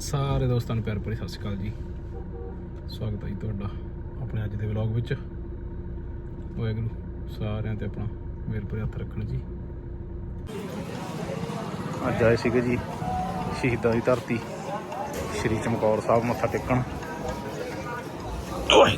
ਸਾਰੇ ਦੋਸਤਾਂ ਨੂੰ ਪਿਆਰ ਭਰੀ ਸਤਿ ਸ਼੍ਰੀ ਅਕਾਲ ਜੀ। ਸਵਾਗਤ ਹੈ ਜੀ ਤੁਹਾਡਾ ਆਪਣੇ ਅੱਜ ਦੇ ਵਲੌਗ ਵਿੱਚ। ਵਾਹਿਗੁਰੂ ਸਾਰਿਆਂ ਤੇ ਆਪਣਾ ਮੇਰ ਭਰੇ ਹੱਥ ਰੱਖਣ ਜੀ। ਅੱਜ ਆਏ ਸੀਗੇ ਜੀ ਸ਼ਹੀਦਾਂ ਦੀ ਧਰਤੀ, ਸ਼੍ਰੀ ਚਮਕੌਰ ਸਾਹਿਬ ਮੱਥਾ ਟੇਕਣ। ਓਏ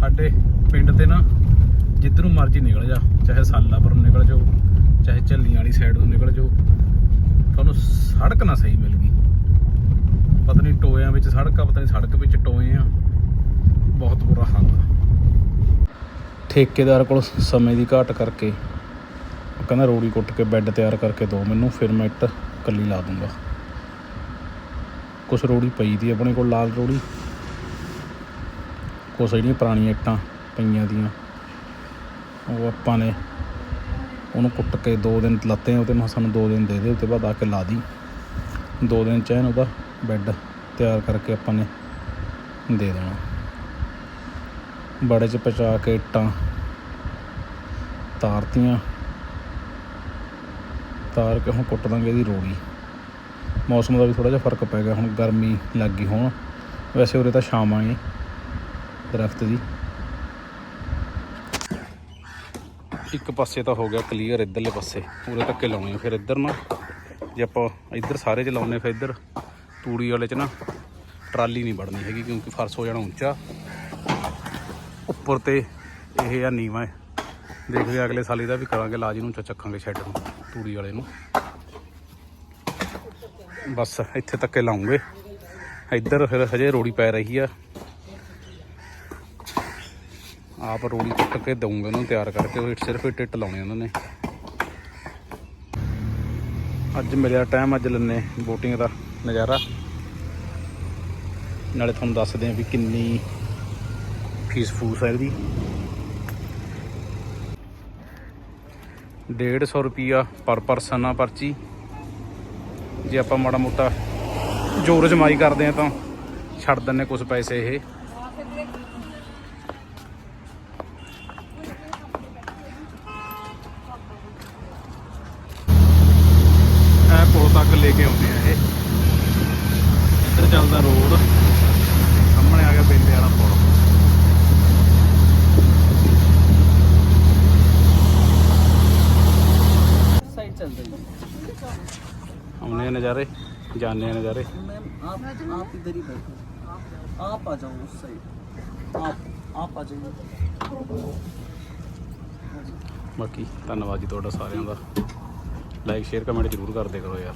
ਸਾਡੇ ਪਿੰਡ ਤੇ ਨਾ ਜਿੱਧਰੋਂ ਮਰਜ਼ੀ ਨਿਕਲ ਜਾ, ਚਾਹੇ ਸਾਲਾਪੁਰ ਨੂੰ ਨਿਕਲ ਜਾਓ, ਚਾਹੇ ਝੱਲੀਆਂ ਵਾਲੀ ਸਾਈਡ ਨੂੰ ਨਿਕਲ ਜਾਓ, ਤੁਹਾਨੂੰ ਸੜਕ ਨਾ ਸਹੀ ਮਿਲ ਗਈ। ਪਤਾ ਨਹੀਂ ਟੋਇਆਂ ਵਿੱਚ ਸੜਕ ਆ, ਪਤਾ ਨਹੀਂ ਸੜਕ ਵਿੱਚ ਟੋਏ ਆ। ਬਹੁਤ ਬੁਰਾ ਹਾਲ ਆ। ਠੇਕੇਦਾਰ ਕੋਲ ਸਮੇਂ ਦੀ ਘਾਟ ਕਰਕੇ ਕਹਿੰਦਾ ਰੋੜੀ ਕੁੱਟ ਕੇ ਬੈੱਡ ਤਿਆਰ ਕਰਕੇ ਦਿਓ ਮੈਨੂੰ, ਫਿਰ ਮੈਂ ਇੱਟ ਕੱਲੀ ਲਾ ਦੂੰਗਾ। ਕੁਛ ਰੋੜੀ ਪਈ ਦੀ ਆਪਣੇ ਕੋਲ, ਲਾਲ ਰੋੜੀ। ਕੁਛ ਜਿਹੜੀਆਂ ਪੁਰਾਣੀਆਂ ਇੱਟਾਂ ਪਈਆਂ ਦੀਆਂ, ਉਹ ਆਪਾਂ ਨੇ ਉਹਨੂੰ ਕੁੱਟ ਕੇ 2 ਦਿਨ ਲੱਤੇ ਉਹਦੇ ਮੈਂ ਸਾਨੂੰ 2 ਦਿਨ ਦੇ ਦੇ ਉੱਤੇ ਬਾਅਦ ਆ ਕੇ ਲਾ ਦੀ। 2 ਦਿਨ ਚੈਨ ਉਹਦਾ ਬੈੱਡ ਤਿਆਰ ਕਰਕੇ ਆਪਾਂ ਨੇ ਦੇ ਦੇਣਾ। ਬੜੇ ਚ ਪਚਾ ਕੇ ਇੱਟਾਂ ਤਾਰਤੀਆਂ। ਤਾਰ ਕੇ ਹੁਣ ਕੁੱਟ ਦਾਂਗੇ ਇਹਦੀ ਰੋੜੀ। ਮੌਸਮ ਦਾ ਵੀ ਥੋੜਾ ਜਿਹਾ ਫ਼ਰਕ ਪੈ ਗਿਆ, ਹੁਣ ਗਰਮੀ ਲੱਗ ਗਈ ਹੁਣ। ਵੈਸੇ ਉਰੇ ਤਾਂ ਸ਼ਾਮ ਆਏ ਦਰਖਤ ਦੀ ਇੱਕ ਪਾਸੇ ਤਾਂ ਹੋ ਗਿਆ ਕਲੀਅਰ ਇੱਧਰਲੇ ਪਾਸੇ। ਪੂਰੇ ਧੱਕੇ ਲਾਉਣੇ ਆ ਫਿਰ ਇੱਧਰ ਨਾ। ਜੇ ਆਪਾਂ ਇੱਧਰ ਸਾਰੇ ਚ ਲਾਉਨੇ ਫਿਰ ਇੱਧਰ ਤੂੜੀ ਵਾਲੇ ਚ ਨਾ ਟਰਾਲੀ ਨਹੀਂ ਵੜਨੀ ਹੈਗੀ ਕਿਉਂਕਿ ਫਰਸ਼ ਹੋ ਜਾਣਾ ਉੱਚਾ। ਉੱਪਰ ਤੇ ਇਹ ਆ ਨੀਵਾ। ਹੈ ਦੇਖਦੇ ਅਗਲੇ ਸਾਲ ਇਹਦਾ ਵੀ ਕਰਾਂਗੇ, ਲਾਜ ਨੂੰ ਚ ਚੱਕਾਂਗੇ ਸ਼ੈੱਡ ਨੂੰ, ਤੂੜੀ ਵਾਲੇ ਨੂੰ। ਬਸ, ਇੱਥੇ ਤੱਕੇ ਲਾਉਂਗੇ। ਇੱਧਰ ਫਿਰ ਹਜੇ ਰੋੜੀ ਪੈ ਰਹੀ ਆ। ਆਪ ਰੋੜੀ ਕੁੱਟ ਕੇ ਦਊਂਗੇ ਉਹਨੂੰ ਤਿਆਰ ਕਰਕੇ, ਉਹ ਸਿਰਫ ਟਿੱਟ ਲਾਉਣੇ ਉਹਨਾਂ ਨੇ। ਅੱਜ ਮਿਲਿਆ ਟਾਈਮ ਅੱਜ ਲੈਨੇ ਬੋਟਿੰਗ ਦਾ ਨਜ਼ਾਰਾ। ਨਾਲੇ ਤੁਹਾਨੂੰ ਦੱਸਦੇ ਆ ਵੀ ਕਿੰਨੀ ਫੀਸ ਫੂਸ ਹੈ ਇਹਦੀ 150 ਰੁਪਿਆ ਪਰ ਪਰਸਨ ਆ ਪਰਚੀ। ਜੇ ਆਪਾਂ ਮਾੜਾ ਮੋਟਾ ਜੋਰ ਜਮਾਈ ਕਰਦੇ ਆ ਤਾਂ ਛੱਡ ਦਿੰਨੇ ਕੁਝ ਪੈਸੇ ਇਹ ਪੁਲ ਤੱਕ ਲੈ ਕੇ ਆਉਂਦੇ ਆ ਇਹ ਇੱਧਰ ਚੱਲਦਾ ਰੋਡ ਸਾਹਮਣੇ ਆ ਗਿਆ ਬੇਲੇ ਵਾਲਾ ਪੁਲ साइड चल रही है ਆਉਂਦੇ ਆ ਨਜ਼ਾਰੇ ਜਾਣੇ ਆ ਨਜ਼ਾਰੇ मैम आप आप इधर ही बैठो आप आ जाओ उस साइड आप आप आ जाइए ਬਾਕੀ ਧੰਨਵਾਦ ਜੀ ਤੁਹਾਡਾ ਸਾਰਿਆਂ ਦਾ ਲਾਈਕ ਸ਼ੇਅਰ ਕਮੈਂਟ ਜ਼ਰੂਰ ਕਰਦੇ ਕਰੋ ਯਾਰ